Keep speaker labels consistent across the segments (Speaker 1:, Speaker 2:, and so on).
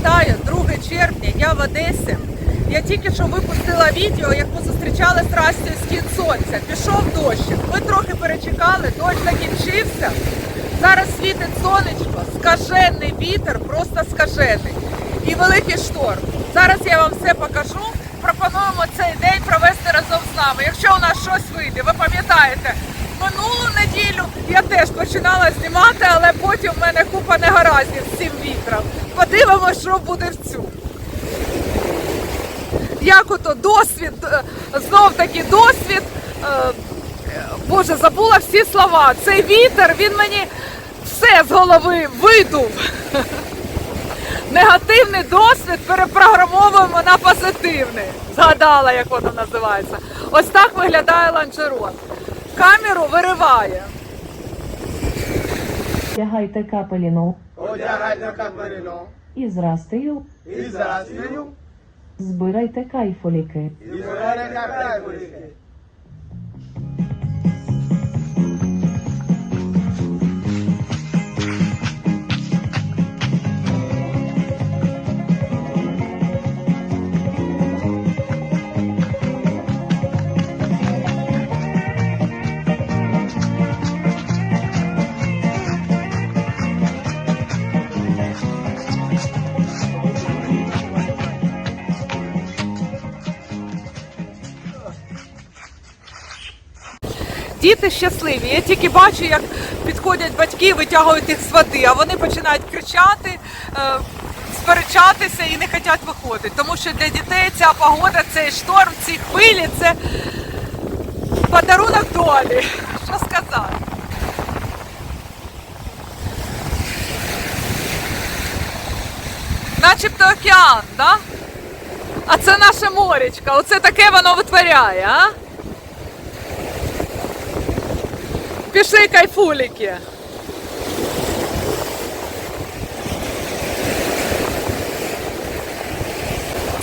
Speaker 1: вітаю, 2 червня, я в Одесі. Я тільки що випустила відео, як ми зустрічали з Растю схід сонця. Пішов дощик. Ми трохи перечекали, дощ закінчився. Зараз світить сонечко, скажений вітер, просто скажений. І великий шторм. Зараз я вам все покажу. Пропонуємо цей день провести разом з нами. Якщо у нас щось вийде, ви пам'ятаєте, минулу неділю я теж починала знімати, але потім в мене купа негараздів з цим вітром. Подивимося, що буде в цю. Як ото досвід, е, знов таки досвід. е, Боже, забула всі слова. Цей вітер, він мені все з голови видув. Негативний досвід перепрограмовуємо на позитивний. Згадала, як воно називається. Ось так виглядає ланчерон. Камеру вириває.
Speaker 2: Одягайте капеліну
Speaker 3: Одягайте капеліну.
Speaker 2: і зрастею,
Speaker 3: і застою,
Speaker 2: збирайте кайфоліки.
Speaker 3: і збирайте капелюки.
Speaker 1: Діти щасливі. Я тільки бачу, як підходять батьки, витягують їх з води, а вони починають кричати, е, сперечатися і не хочуть виходити. Тому що для дітей ця погода, цей шторм, ці хвилі це подарунок долі. Що сказати? Начебто океан, да? А це наше моречко. Оце таке воно витворяє, а? Пішли кайфуліки.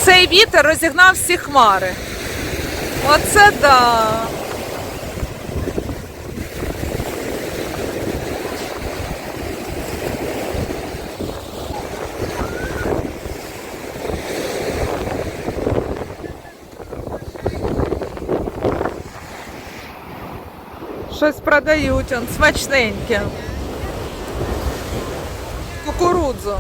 Speaker 1: Цей вітер розігнав всі хмари. Оце да. Щось продають, он смачненьке. Кукурудзу.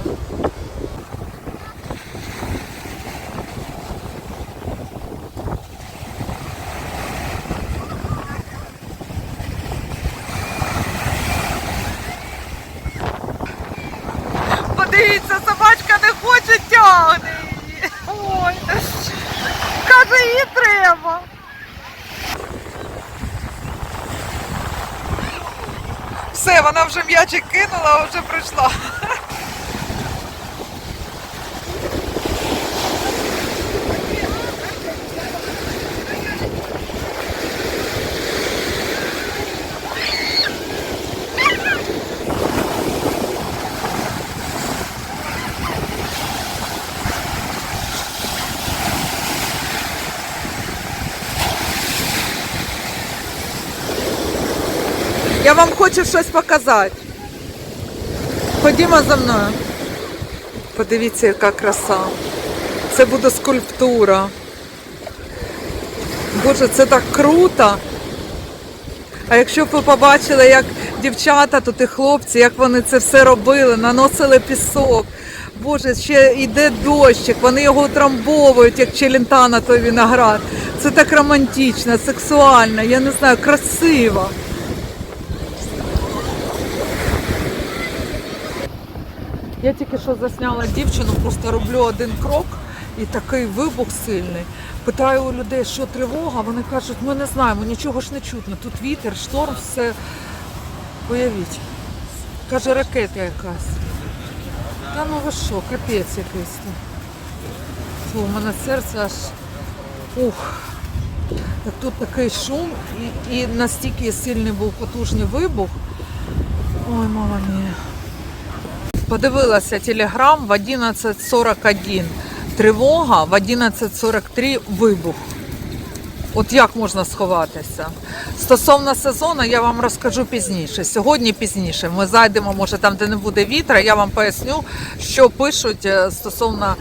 Speaker 1: М'ячик кинула, а вже прийшла. Я вам хочу щось показати. Ходімо за мною. Подивіться, яка краса. Це буде скульптура. Боже, це так круто. А якщо б ви побачили, як дівчата тут і хлопці, як вони це все робили, наносили пісок. Боже, ще йде дощик, вони його утрамбовують, як челентана той виноград. Це так романтично, сексуально, я не знаю, красиво. Я тільки що засняла дівчину, просто роблю один крок і такий вибух сильний. Питаю у людей, що тривога, вони кажуть, ми не знаємо, нічого ж не чутно. Тут вітер, шторм, все. Уявіть. Каже, ракета якась. Та ну ви що, капець якийсь. Фу, у мене серце аж. Ух. Тут такий шум і, і настільки сильний був потужний вибух. Ой, мама мія. Подивилася телеграм в 11.41. Тривога в 11.43 вибух. От як можна сховатися? Стосовно сезону, я вам розкажу пізніше. Сьогодні пізніше. Ми зайдемо, може, там, де не буде вітра, я вам поясню, що пишуть е, стосовно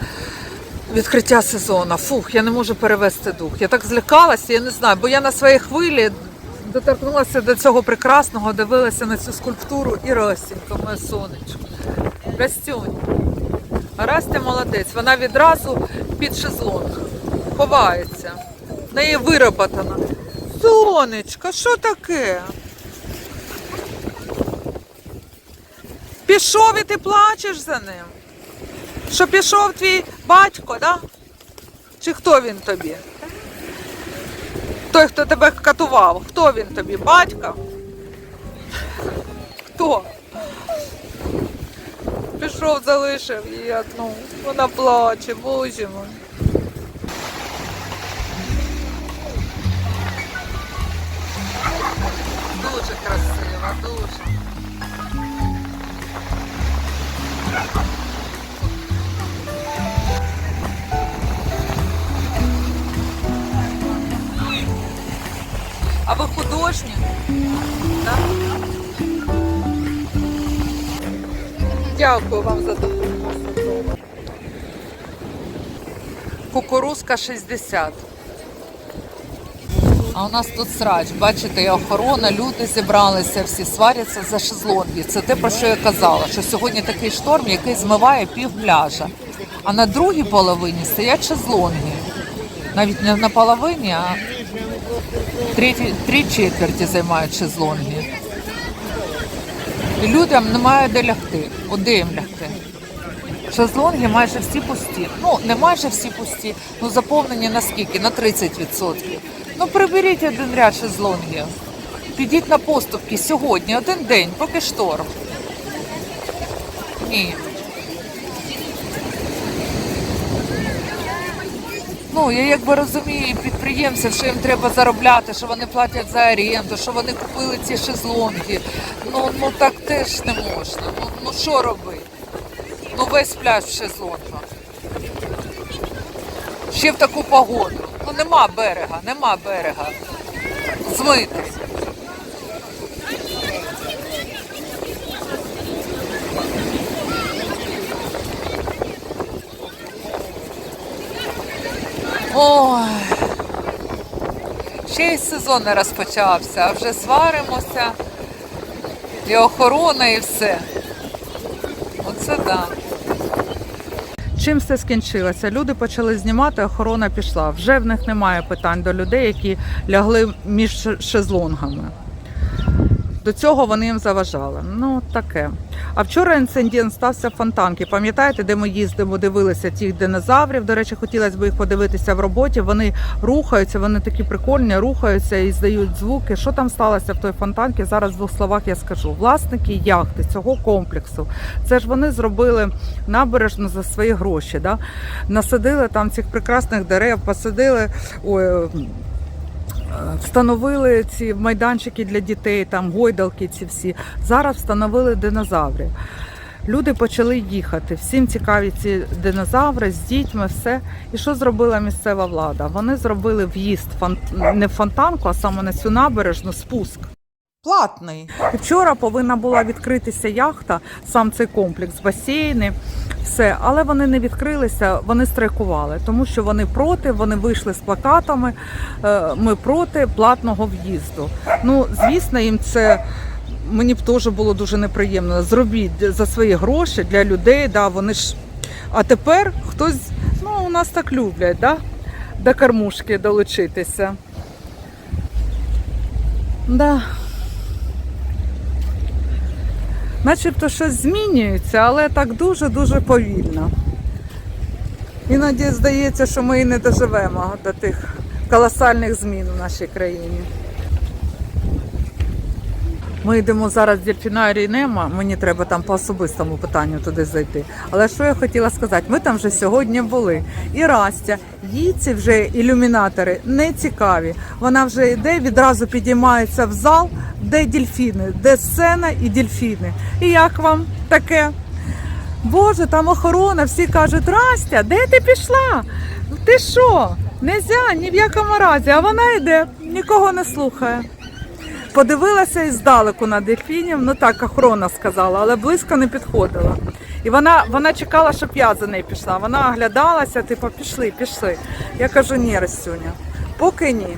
Speaker 1: відкриття сезону. Фух, я не можу перевести дух. Я так злякалася, я не знаю, бо я на своїй хвилі доторкнулася до цього прекрасного, дивилася на цю скульптуру і Ростінько, моє сонечко. Растюнь. А Растя молодець, вона відразу під шезлонг ховається. В неї вироботано. Сонечко, що таке? Пішов і ти плачеш за ним. Що пішов твій батько, да? Чи хто він тобі? Той, хто тебе катував, хто він тобі? Батько? Хто? Пішов, залишив її одну. Вона плаче, боже мой. Дуже красиво, дуже. А ви художник? Да? Дякую вам за допомогу. Кукурузка 60. А у нас тут срач, бачите, і охорона, люди зібралися, всі сваряться за шезлонги. Це те, про що я казала, що сьогодні такий шторм, який змиває пів пляжа. А на другій половині стоять шезлонги. Навіть не на половині, а треті, три четверті займають шезлонги. Людям немає де лягти. Де їм лягти? Шезлонги майже всі пусті. Ну, не майже всі пусті, ну заповнені на скільки? На 30%. Ну приберіть один ряд шезлонгів. Підіть на поступки сьогодні, один день, поки шторм. Ні. Ну, я якби розумію підприємців, що їм треба заробляти, що вони платять за оренду, що вони купили ці шезлонги. Ну, ну так теж не можна. Ну, ну що робити? Ну весь пляж в шезлонгах. Ще в таку погоду. Ну нема берега, нема берега. Змити. Ой. Ще й сезон не розпочався, а вже сваримося. І охорона, і все. Оце да. Чим все скінчилося? Люди почали знімати, охорона пішла. Вже в них немає питань до людей, які лягли між шезлонгами. До цього вони їм заважали. Ну таке. А вчора інцидент стався в фонтанці. Пам'ятаєте, де ми їздимо, дивилися тих динозаврів. До речі, хотілося б їх подивитися в роботі. Вони рухаються, вони такі прикольні, рухаються і здають звуки. Що там сталося в той фонтанці? Зараз в двох словах я скажу. Власники яхти цього комплексу. Це ж вони зробили набережну за свої гроші. Да? Насадили там цих прекрасних дерев, посадили. Ой, Встановили ці майданчики для дітей, там гойдалки ці всі. Зараз встановили динозаври. Люди почали їхати. Всім цікаві ці динозаври з дітьми, все. І що зробила місцева влада? Вони зробили в'їзд фон- не в фонтанку, а саме на цю набережну спуск. Платний. Вчора повинна була відкритися яхта, сам цей комплекс, басейни, все. Але вони не відкрилися, вони страйкували, тому що вони проти, вони вийшли з плакатами. е, Ми проти платного в'їзду. Ну, звісно, їм це. Мені б теж було дуже неприємно. Зробіть за свої гроші для людей, да, вони ж. А тепер хтось, ну, у нас так люблять, да? до кормушки долучитися. Да. Начебто щось змінюється, але так дуже-дуже повільно. Іноді здається, що ми і не доживемо до тих колосальних змін в нашій країні. Ми йдемо зараз в дельфінарій Нема, мені треба там по особистому питанню туди зайти. Але що я хотіла сказати, ми там вже сьогодні були. І Растя, їй ці вже ілюмінатори не цікаві. Вона вже йде, відразу підіймається в зал, де дельфіни, де сцена і дельфіни. І як вам таке? Боже, там охорона, всі кажуть, Растя, де ти пішла? Ти що? Нельзя, ні в якому разі, а вона йде, нікого не слухає. Подивилася і здалеку на дельфінів, ну так охорона сказала, але близько не підходила. І вона, вона чекала, щоб я за нею пішла. Вона оглядалася, типу, пішли, пішли. Я кажу, ні, Растюня, поки ні.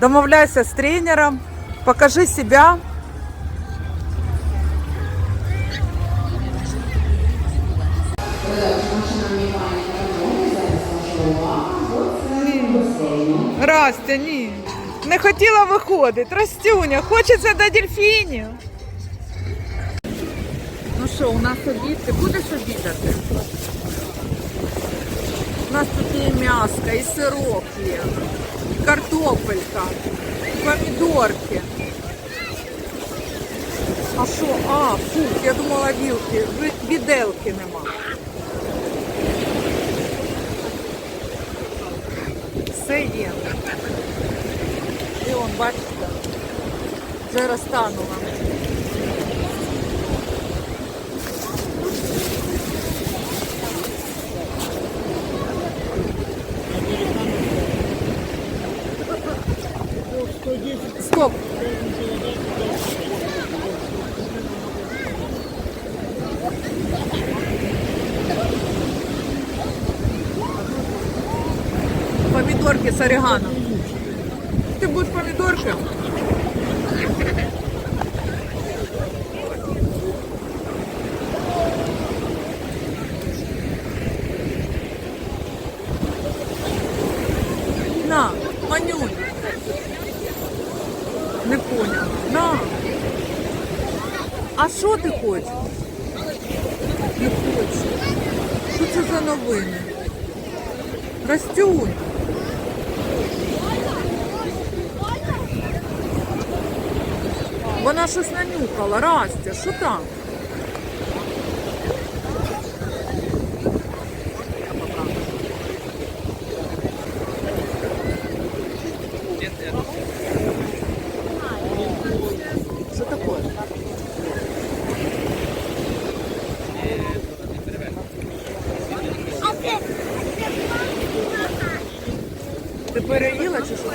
Speaker 1: Домовляйся з тренером, покажи себе. Растя, ні. Не хотіла виходити. Растюня, хочеться до дельфінів. Ну що, у нас обід? Ти будеш обідати? У нас тут є і м'яско, і сирок є, і картопелька, і помідорки. А що? А, фух, я думала вілки, ви- віделки нема. Все є. Он, бачите, вже розтанула. Стоп. Помидорки с орегано. Ты будешь помидорки? На, манюнь. Не понял. На. А що ти хочеш? Не хочу. Що це за новини? Растюнь. Вона щось нанюхала, Растя, що там? Що таке? Ти переїла чи що?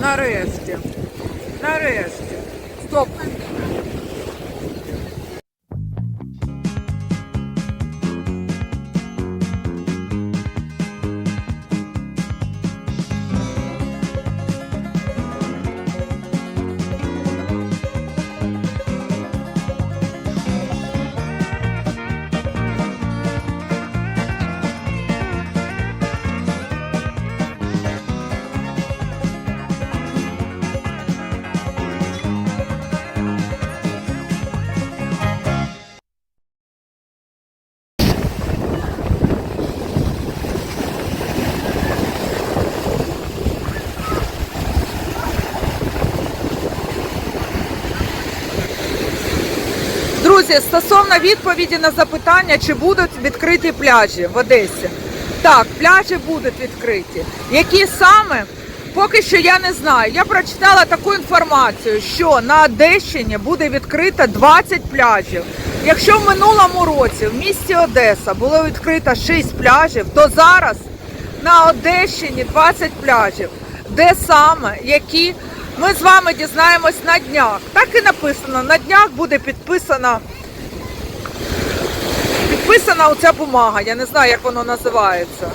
Speaker 1: Нарешті. Нарешті. Стоп. Відповіді на запитання, чи будуть відкриті пляжі в Одесі. Так, пляжі будуть відкриті. Які саме? Поки що я не знаю. Я прочитала таку інформацію, що на Одещині буде відкрито 20 пляжів. Якщо в минулому році в місті Одеса було відкрито 6 пляжів, то зараз на Одещині 20 пляжів. Де саме, які ми з вами дізнаємось на днях. Так і написано. На днях буде підписана підписана оця бумага. Я не знаю, як воно називається.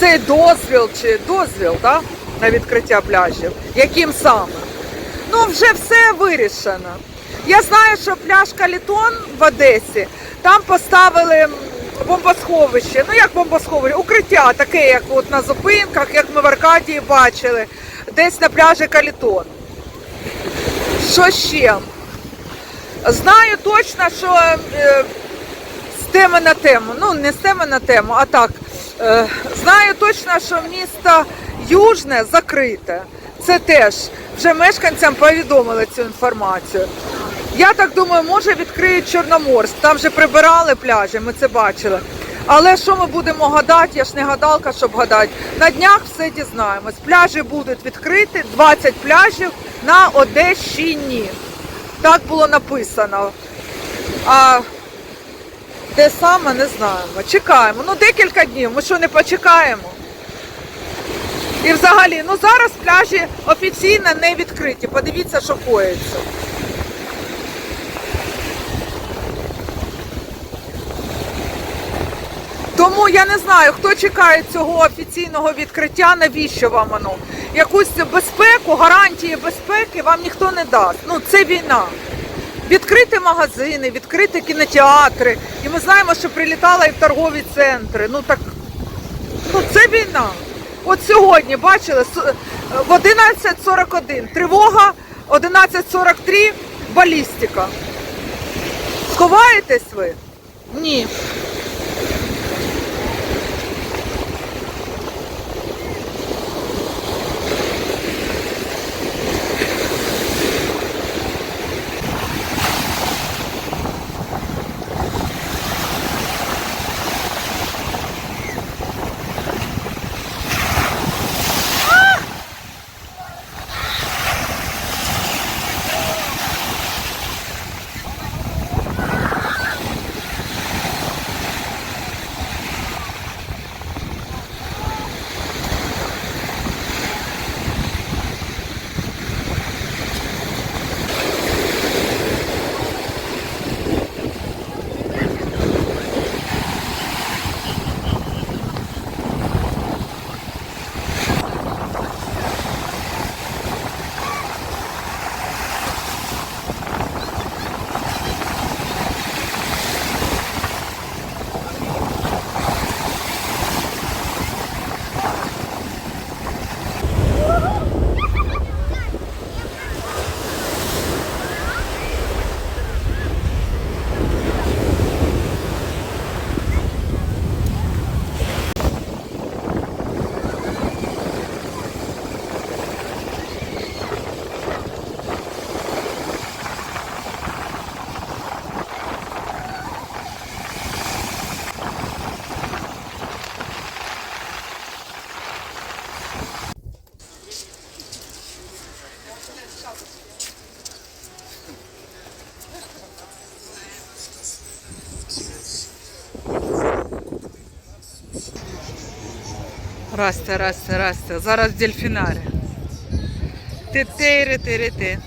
Speaker 1: Це дозвіл чи дозвіл, так? На відкриття пляжів. Яким саме? Ну, вже все вирішено. Я знаю, що пляж Калітон в Одесі там поставили бомбосховище. Ну як бомбосховище? Укриття, таке, як от на зупинках, як ми в Аркадії бачили, десь на пляжі Калітон. Що ще? Знаю точно, що з на тему, ну не з теми на тему, а так. Е, знаю точно, що місто Южне закрите. Це теж вже мешканцям повідомили цю інформацію. Я так думаю, може відкриють Чорноморськ. Там вже прибирали пляжі, ми це бачили. Але що ми будемо гадати? Я ж не гадалка, щоб гадати. На днях все дізнаємось. Пляжі будуть відкриті, 20 пляжів на Одещині. Так було написано. А де саме не знаємо. Чекаємо. Ну, декілька днів. Ми що не почекаємо? І взагалі, ну зараз пляжі офіційно не відкриті. Подивіться, що коїться. Тому я не знаю, хто чекає цього офіційного відкриття, навіщо вам воно? Якусь безпеку, гарантії безпеки вам ніхто не дасть. Ну, це війна. Відкрити магазини, відкрити кінотеатри. І ми знаємо, що прилітала і в торгові центри. Ну так ну це війна. От сьогодні бачили в 11.41 тривога, 11.43 балістика. Ховаєтесь ви? Ні. Расте, расте, расте. Зараз дельфінарі. Ти-ти-ри-ти-ри-ти.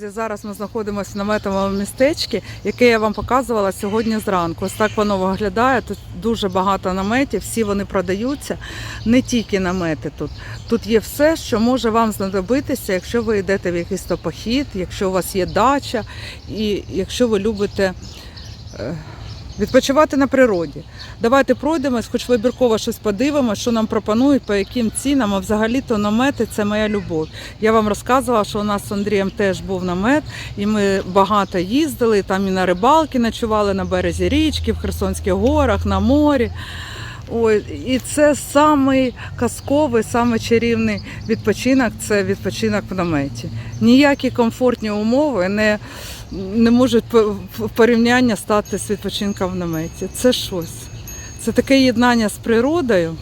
Speaker 1: Друзі, зараз ми знаходимося в наметовому містечці, яке я вам показувала сьогодні зранку. Ось так воно виглядає. Тут дуже багато наметів, всі вони продаються. Не тільки намети тут. Тут є все, що може вам знадобитися, якщо ви йдете в якийсь топохід, якщо у вас є дача, і якщо ви любите. Відпочивати на природі. Давайте пройдемось, хоч вибірково щось подивимось, що нам пропонують, по яким цінам. А взагалі-то намети це моя любов. Я вам розказувала, що у нас з Андрієм теж був намет, і ми багато їздили. Там і на рибалки ночували на березі річки, в Херсонських горах, на морі. Ой, і це самий казковий, самий чарівний відпочинок це відпочинок в наметі. Ніякі комфортні умови не, не можуть порівняння стати з відпочинком в наметі. Це щось. Це таке єднання з природою.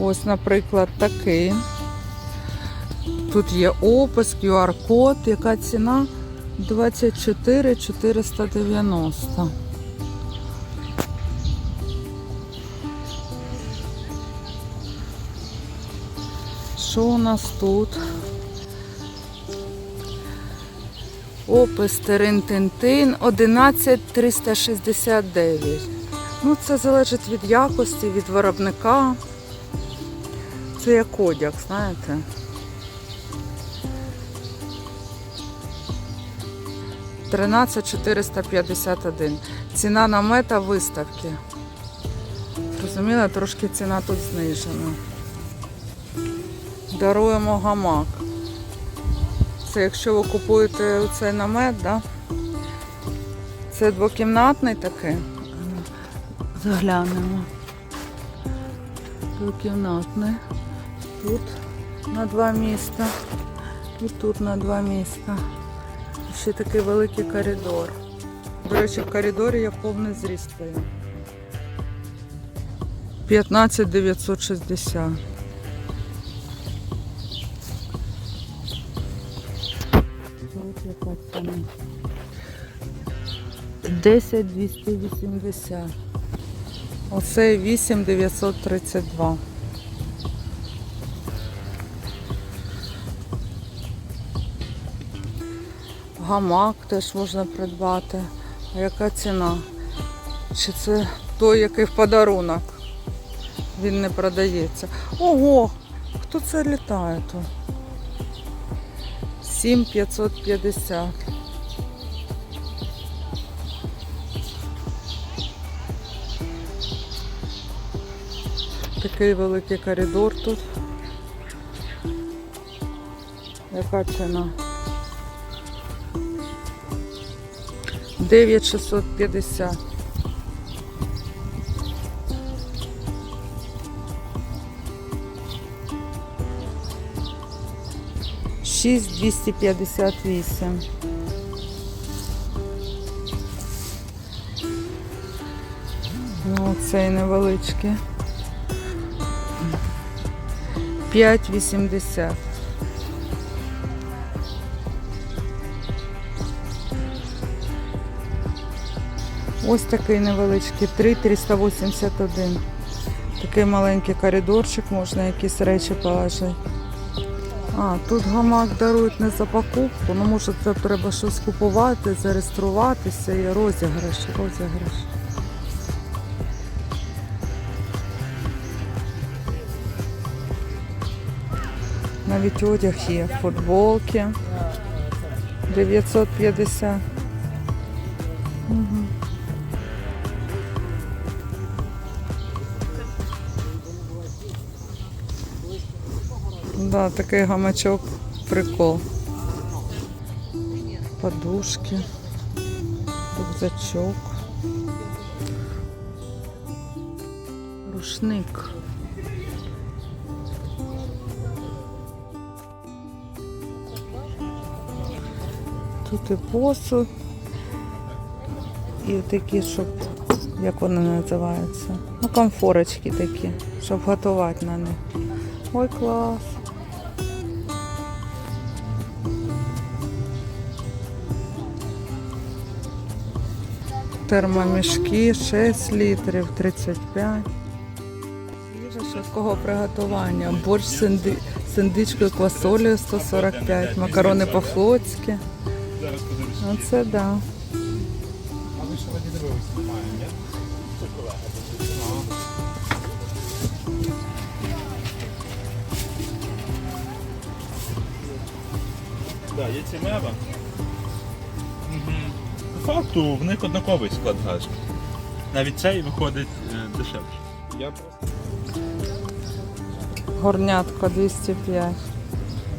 Speaker 1: Ось, наприклад, такий. Тут є опис, QR-код, яка ціна 24 490. Що у нас тут? Опис Терентинтин 11 369. Ну, це залежить від якості, від виробника. Це як одяг, знаєте. Тринадцять 451. Ціна намета виставки. Розуміли, трошки ціна тут знижена. Даруємо гамак. Це якщо ви купуєте цей намет, да? Це двокімнатний такий. Заглянемо. Двокімнатний. Тут на два міста. І тут на два міста. Ще такий великий коридор. До речі, в коридорі є повний зріст. твоє. 15 960. Яка ціна? 10 280. Оце 8 932. Гамак теж можна придбати. А яка ціна? Чи це той, який в подарунок? Він не продається. Ого! Хто це літає тут? 7550. Такий великий коридор тут. Яка ціна? 9650. Шість двісті п'ятдесят вісім. Ну, цей невеличкий. П'ять вісімдесят. Ось такий невеличкий, 3,381. Такий маленький коридорчик, можна якісь речі положити. А, тут гамак дарують не за покупку, ну може це треба щось купувати, зареєструватися і розіграш, розіграш. Навіть одяг є, футболки 950. Да, такий гамачок, прикол. Подушки, рюкзачок. Рушник. Тут і посуд, і такі, щоб, як вони називаються? Ну, комфорочки такі, щоб готувати на них. Ой, клас. Термомішки 6 літрів, 35. Їжа швидкого приготування. Борщ з синди... з індичкою квасолею 145, макарони по-флотськи. Оце да.
Speaker 4: Да, є ці мева. Факту в них однаковий склад газу. Навіть цей виходить е, дешевше. Я просто
Speaker 1: Горнятко 205.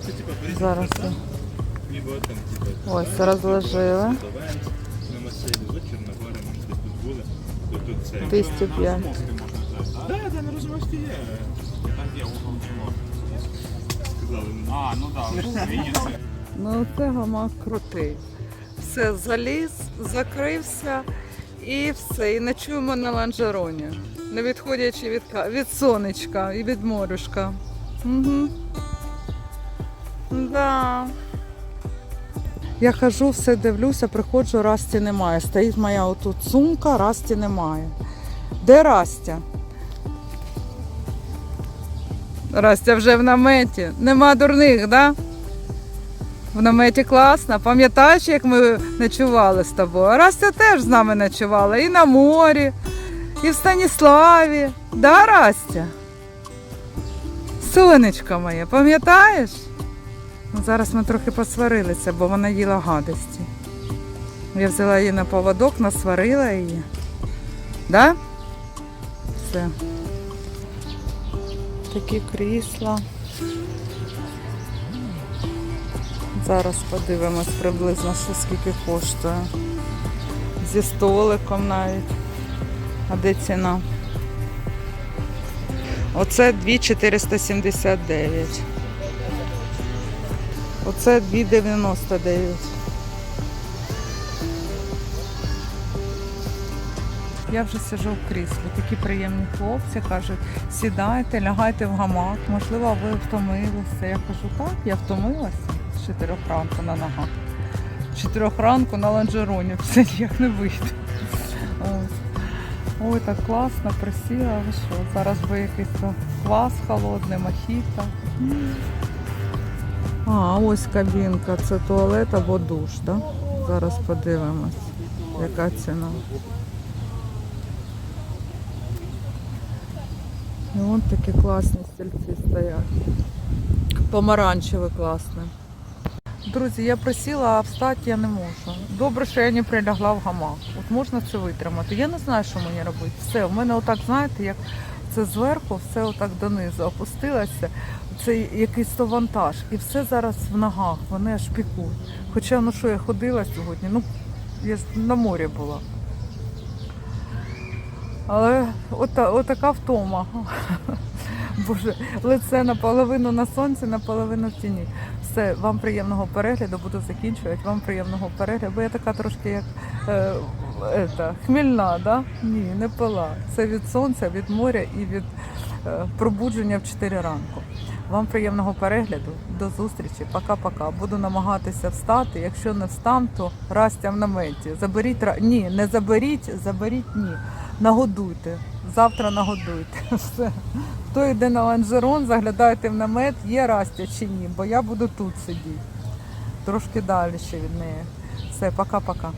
Speaker 4: це типу беріть
Speaker 1: Зараз.
Speaker 4: просто, ніби там типу
Speaker 1: Ось розложили.
Speaker 4: На масиві, Чорногори, може десь тут були. То тут це.
Speaker 1: 205.
Speaker 4: Так, так, на Розумовській є. Сказали, ну,
Speaker 5: А, ну да.
Speaker 1: Ну, це гамак крутий. Все, заліз, закрився і все. І ночуємо на ланжероні. Не відходячи від, від сонечка і від морюшка. Угу. Да. Я хожу, все дивлюся, приходжу, Расті немає. Стоїть моя отут сумка, Расті немає. Де Растя? Растя вже в наметі. Нема дурних, так? Да? В наметі класно. Пам'ятаєш, як ми ночували з тобою? Растя теж з нами ночувала і на морі, і в Станіславі. Да, Растя? Сонечко моє, пам'ятаєш? Ну, зараз ми трохи посварилися, бо вона їла гадості. Я взяла її на поводок, насварила її. Да? Все. Такі крісла. Зараз подивимось приблизно, що скільки коштує. Зі столиком навіть. А де ціна? Оце 2,479. Оце 2,99. Я вже сиджу в кріслі. Такі приємні хлопці кажуть, сідайте, лягайте в гамак. Можливо, ви втомилися. Я кажу, так, я втомилася 4 ранку на ногах. З 4 ранку на ланжероні все ніяк не вийде. Ой, так класно, присіла, ви що? Зараз би якийсь квас холодний, мохіто. А, ось кабінка, це туалет або душ, так? Зараз подивимось, яка ціна. І вон такі класні стільці стоять. Помаранчевий класний. Друзі, я присіла, а встати я не можу. Добре, що я не прилягла в гамак. От можна це витримати. Я не знаю, що мені робити. Все, у мене отак, знаєте, як це зверху, все отак донизу опустилося. Це якийсь то вантаж. І все зараз в ногах, вони аж пікуть. Хоча, ну що, я ходила сьогодні, ну я ж на морі була. Але ота, отака втома. Боже, лице наполовину на сонці, наполовину в тіні. Все, вам приємного перегляду, буду закінчувати. Вам приємного перегляду, бо я така трошки як е, ета, хмільна, да? Ні, не пила. Це від сонця, від моря і від е, пробудження в 4 ранку. Вам приємного перегляду, до зустрічі, пока-пока. Буду намагатися встати. Якщо не встам, то растя в наметі. Заберіть ні, не заберіть, заберіть ні. Нагодуйте. Завтра нагодуйте. Все. Хто йде на ланжерон, заглядайте в намет, є Растя чи ні, бо я буду тут сидіти. Трошки далі ще від неї. Все, пока-пока.